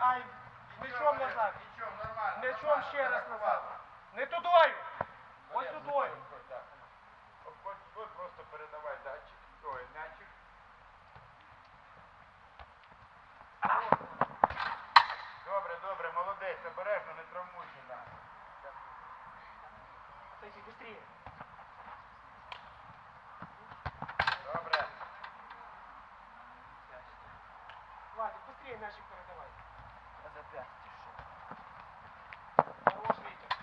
ай, м'ячом назад. Нічого, нормально. М'ячом нормально, ще раз назад. Не тудою. Ось тудою. ви просто передавай датчик, ой, м'ячик. Добре, добре, молодець, обережно, не травмуйся, да. Отойди, быстрее. Добре. Владик, быстрее мячик передавай. Запястье. Хорош, Витя.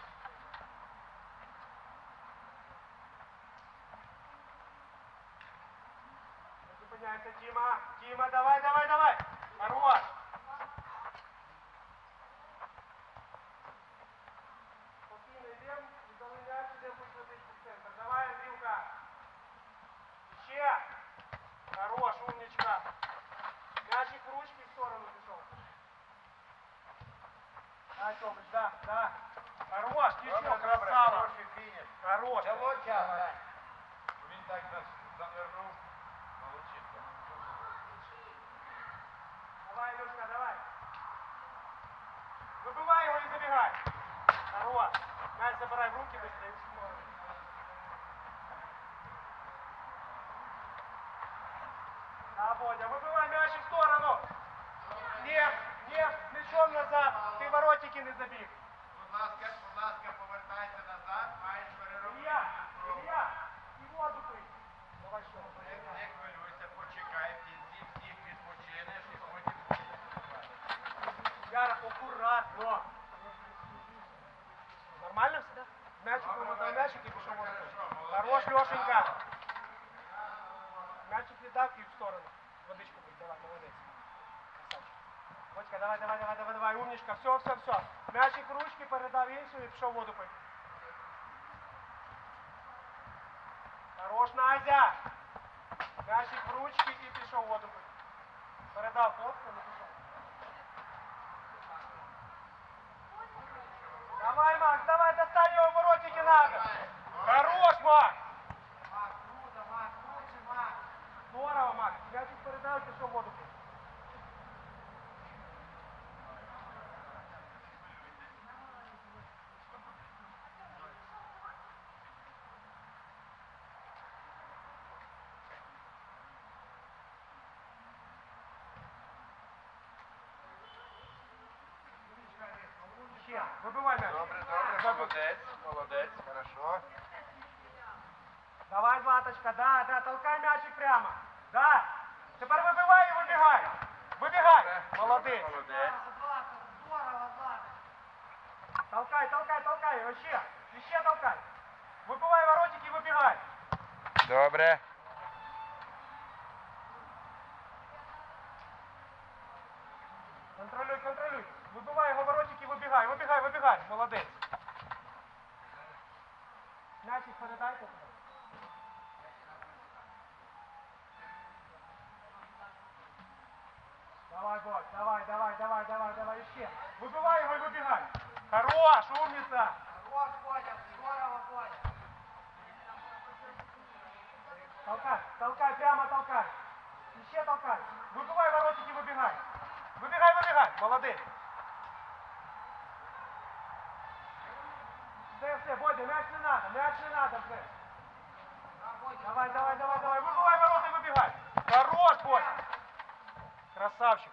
Не зупиняйся, Тима. Тима, давай, давай, давай. Хорош. Спокійно йдем, віддали м'яч, ідем пусть летить в центр. Давай, Андрюха. Ще. Хорош, умничка. Мячик в ручки в сторону пішов. Да, Тёмыч, да, да. Хорош, Добре, ничего, добре, красава. хороший фініш. Хорош. Чого час, Сань? Він так нас завернув. Молодчинка. Давай, Илюшка, давай. Выбывай его и забегай. Хорош. Мяч забирай в руки быстрее. Да, Бодя, выбывай мяч в сторону. Нет, нет, мячом назад. Ты воротики не забил. Будь ласка, Лешенька. Мячик не дав и в сторону. Водичку бить, давай, молодец. Красавчик. Бодька, давай, давай, давай, давай, давай, умничка. Все, все, все. Мячик ручки передав іншу і пішов воду пить. Хорош, Назя. Мячик ручки і пішов воду пить. Передав хлопцю. Давай, Макс, давай, достань его, воротики надо. Хорош, Макс. Мак, круто, Мак, круче, Мак. Здорово, Макс. Мячик передав, пішов воду пить. Ще, вибивай м'яч. Добре, добре, молодець, молодець, хорошо. Давай, Златочка, да, да, толкай мячик прямо. Да. Тепер вибивай і вибігай. Вибігай. Молодець. Молодець. Толкай, толкай, толкай. Вообще. Ще толкай. Вибивай воротик і вибігай. Добре. Контролюй, контролюй. Вибивай його воротик і вибігай. Вибігай, вибігай. Молодець. Мячик передайте туди. Давай, Бог, давай, давай, давай, давай, давай, ще. Вибивай його і вибігай. Хорош, умниця. Хорош, Бодя, здорово, Бодя. Толкай, толкай, прямо толкай. Ще толкай. Вибивай воротики, вибігай. Вибігай, вибігай. Молодець. Все, все, Бодя, м'яч не надо, м'яч не надо вже. Давай, давай, давай, давай. Вибивай ворота вибігай. Хорош, Бодя. Красавчик.